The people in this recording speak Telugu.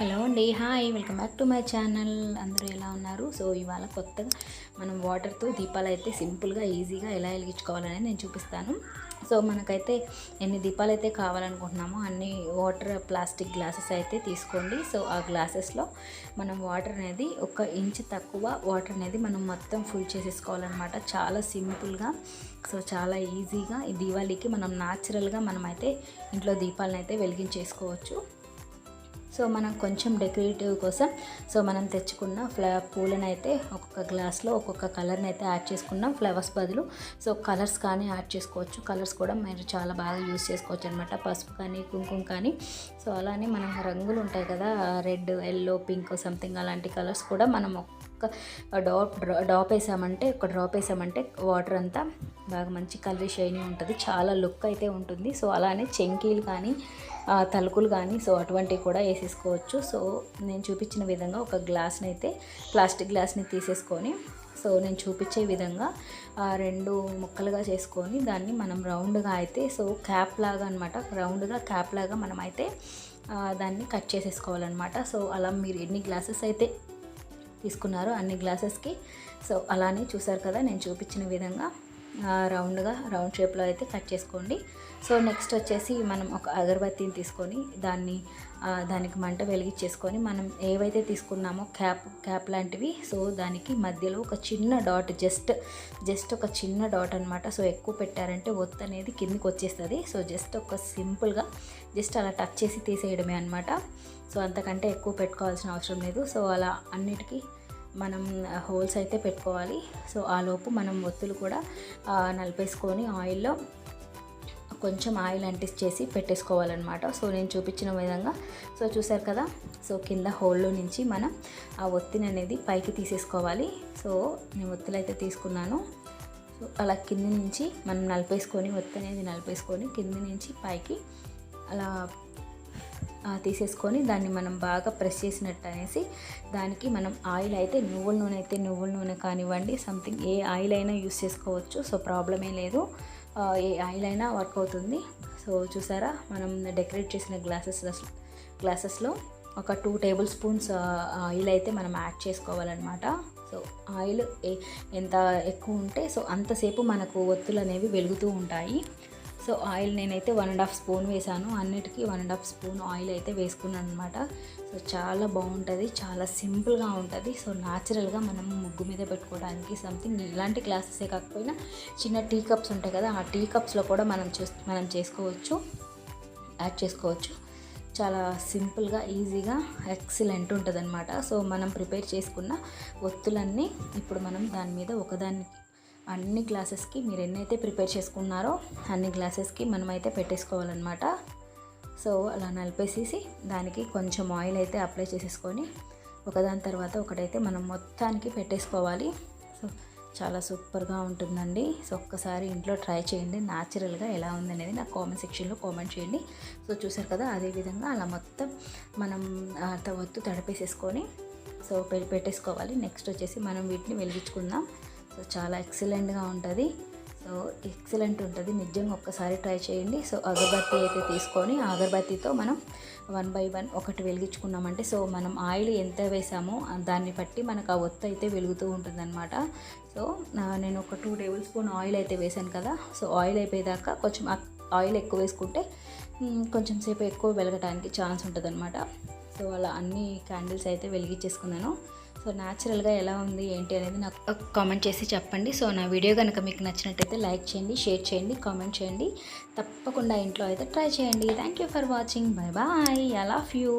హలో అండి hi welcome back to my channel. అందరూ ఎలా ఉన్నారు? సో ఇవాళ కొత్తగా మనం వాటర్తో దీపాలు అయితే సింపుల్గా ఈజీగా ఎలా వెలిగించుకోవాలని నేను చూపిస్తాను. సో మనకైతే ఎన్ని దీపాలు అయితే కావాలనుకుంటున్నామో అన్ని వాటర్ ప్లాస్టిక్ గ్లాసెస్ అయితే తీసుకోండి. సో ఆ గ్లాసెస్లో మనం వాటర్ అనేది ఒక ఇంచ్ తక్కువ వాటర్ అనేది మనం మొత్తం ఫుల్ చేసేసుకోవాలన్నమాట. చాలా సింపుల్గా సో చాలా ఈజీగా ఈ దీవాళీకి మనం న్యాచురల్గా మనమైతే ఇంట్లో దీపాలను అయితే వెలిగించేసుకోవచ్చు. సో మనం కొంచెం డెకరేటివ్ కోసం సో మనం తెచ్చుకున్న ఫ్ల పూలను అయితే ఒక్కొక్క గ్లాస్లో ఒక్కొక్క కలర్ని అయితే యాడ్ చేసుకున్నాం. ఫ్లవర్స్ బదులు సో కలర్స్ కానీ యాడ్ చేసుకోవచ్చు. కలర్స్ కూడా మీరు చాలా బాగా యూస్ చేసుకోవచ్చు అనమాట పసుపు కానీ కుంకుమ కానీ. సో అలానే మన రంగులు ఉంటాయి కదా రెడ్ ఎల్లో పింక్ సంథింగ్ అలాంటి కలర్స్ కూడా మనం ఒక్క డాప్ డాప్ వేసామంటే ఒక డ్రాప్ వేసామంటే వాటర్ అంతా బాగా మంచి కలర్ షైనింగ్ ఉంటుంది. చాలా లుక్ అయితే ఉంటుంది. సో అలానే చెంకీలు కానీ తలుకులు కానీ సో అటువంటివి కూడా వేసేసుకోవచ్చు. సో నేను చూపించిన విధంగా ఒక గ్లాస్ని అయితే ప్లాస్టిక్ గ్లాస్ని తీసేసుకొని సో నేను చూపించే విధంగా రెండు ముక్కలుగా చేసుకొని దాన్ని మనం రౌండ్గా అయితే సో క్యాప్ లాగా అనమాట రౌండ్గా క్యాప్ లాగా మనం అయితే దాన్ని కట్ చేసేసుకోవాలన్నమాట. సో అలా మీరు ఎన్ని గ్లాసెస్ అయితే తీసుకున్నారు అన్ని గ్లాసెస్కి. సో అలానే చూసారు కదా నేను చూపించిన విధంగా. రౌండ్గా రౌండ్ షేప్లో అయితే కట్ చేసుకోండి. సో నెక్స్ట్ వచ్చేసి మనం ఒక అగరబత్తిని తీసుకొని దాన్ని దానికి మంట వెలిగించేసుకొని మనం ఏవైతే తీసుకున్నామో క్యాప్ క్యాప్ లాంటివి సో దానికి మధ్యలో ఒక చిన్న డాట్ జస్ట్ జస్ట్ ఒక చిన్న డాట్ అనమాట సో ఎక్కువ పెట్టారంటే ఒత్తు అనేది కిందికి వచ్చేస్తుంది. సో జస్ట్ ఒక సింపుల్గా జస్ట్ అలా టచ్ చేసి తీసేయడమే అనమాట సో అంతకంటే ఎక్కువ పెట్టుకోవాల్సిన అవసరం లేదు. సో అలా అన్నిటికీ మనం హోల్స్ అయితే పెట్టుకోవాలి. సో ఆ లోపు మనం ఒత్తులు కూడా నలిపేసుకొని ఆయిల్లో కొంచెం ఆయిల్ అంటించేసి పెట్టేసుకోవాలన్నమాట. సో నేను చూపించిన విధంగా. సో చూసారు కదా? సో కింద హోల్లో నుంచి మనం ఆ ఒత్తిని అనేది పైకి తీసేసుకోవాలి. సో నేను ఒత్తులు అయితే తీసుకున్నాను. సో అలా కింద నుంచి మనం నలిపేసుకొని ఒత్తి అనేది నలిపేసుకొని కింద నుంచి పైకి అలా తీసేసుకొని దాన్ని మనం బాగా ప్రెస్ చేసినట్టు అనేసి దానికి మనం ఆయిల్ అయితే నువ్వుల నూనె అయితే నువ్వుల నూనె కానివ్వండి సంథింగ్ ఏ ఆయిల్ అయినా యూస్ చేసుకోవచ్చు సో ప్రాబ్లమే లేదు. ఏ ఆయిల్ అయినా వర్క్ అవుతుంది. సో చూసారా మనం డెకరేట్ చేసిన గ్లాసెస్ గ్లాసెస్లో ఒక టూ టేబుల్ స్పూన్స్ ఆయిల్ అయితే మనం యాడ్ చేసుకోవాలన్నమాట. సో ఆయిల్ ఎంత ఎక్కువ ఉంటే సో అంతసేపు మనకు ఒత్తులు అనేవి వెలుగుతూ ఉంటాయి. సో ఆయిల్ నేనైతే వన్ అండ్ హాఫ్ స్పూన్ వేసాను. అన్నిటికీ one and half spoon oil అయితే వేసుకున్నాను అనమాట సో చాలా బాగుంటుంది చాలా సింపుల్గా ఉంటుంది. సో న్యాచురల్గా మనం ముగ్గు మీద పెట్టుకోవడానికి సంథింగ్ ఇలాంటి గ్లాసెసే కాకపోయినా చిన్న టీ కప్స్ ఉంటాయి కదా ఆ టీ కప్స్లో కూడా మనం మనం చేసుకోవచ్చు యాడ్ చేసుకోవచ్చు. చాలా సింపుల్గా ఈజీగా ఎక్సలెంట్ ఉంటుంది అనమాట సో మనం ప్రిపేర్ చేసుకున్న ఒత్తులన్నీ ఇప్పుడు మనం దాని మీద ఒకదానికి అన్ని గ్లాసెస్కి మీరు ఎన్నైతే ప్రిపేర్ చేసుకున్నారో అన్ని గ్లాసెస్కి మనమైతే పెట్టేసుకోవాలన్నమాట. సో అలా నలిపేసేసి దానికి కొంచెం ఆయిల్ అయితే అప్లై చేసేసుకొని ఒకదాని తర్వాత ఒకటైతే మనం మొత్తానికి పెట్టేసుకోవాలి. సో చాలా సూపర్గా ఉంటుందండి. సో ఒక్కసారి ఇంట్లో ట్రై చేయండి. న్యాచురల్గా ఎలా ఉందనేది నాకు కామెంట్ సెక్షన్లో కామెంట్ చేయండి. సో చూసారు కదా అదేవిధంగా అలా మొత్తం మనం ఒత్తు తడిపేసేసుకొని సో పెట్టేసుకోవాలి. నెక్స్ట్ వచ్చేసి మనం వీటిని వెలిగించుకుందాం. సో చాలా ఎక్సలెంట్గా ఉంటుంది. సో ఎక్సలెంట్ ఉంటుంది. నిజంగా ఒక్కసారి ట్రై చేయండి. సో అగరబత్తి అయితే తీసుకొని అగరబత్తితో మనం వన్ బై వన్ ఒకటి వెలిగించుకున్నామంటే సో మనం ఆయిల్ ఎంత వేసామో దాన్ని బట్టి మనకు ఆ ఒత్తు అయితే వెలుగుతూ ఉంటుందన్నమాట. సో నేను ఒక టూ టేబుల్ స్పూన్ ఆయిల్ అయితే వేసాను కదా సో ఆయిల్ అయిపోయేదాకా కొంచెం ఆయిల్ ఎక్కువ వేసుకుంటే కొంచెం సేపు ఎక్కువ వెలగటానికి ఛాన్స్ ఉంటుందన్నమాట. సో అలా అన్ని క్యాండిల్స్ అయితే వెలిగించేసుకున్నాను. సో న్యాచురల్గా ఎలా ఉంది ఏంటి అనేది నాకు కామెంట్ చేసి చెప్పండి. సో నా వీడియో కనుక మీకు నచ్చినట్టయితే లైక్ చేయండి షేర్ చేయండి కామెంట్ చేయండి. తప్పకుండా ఇంట్లో అయితే ట్రై చేయండి. Thank you for watching bye bye I love you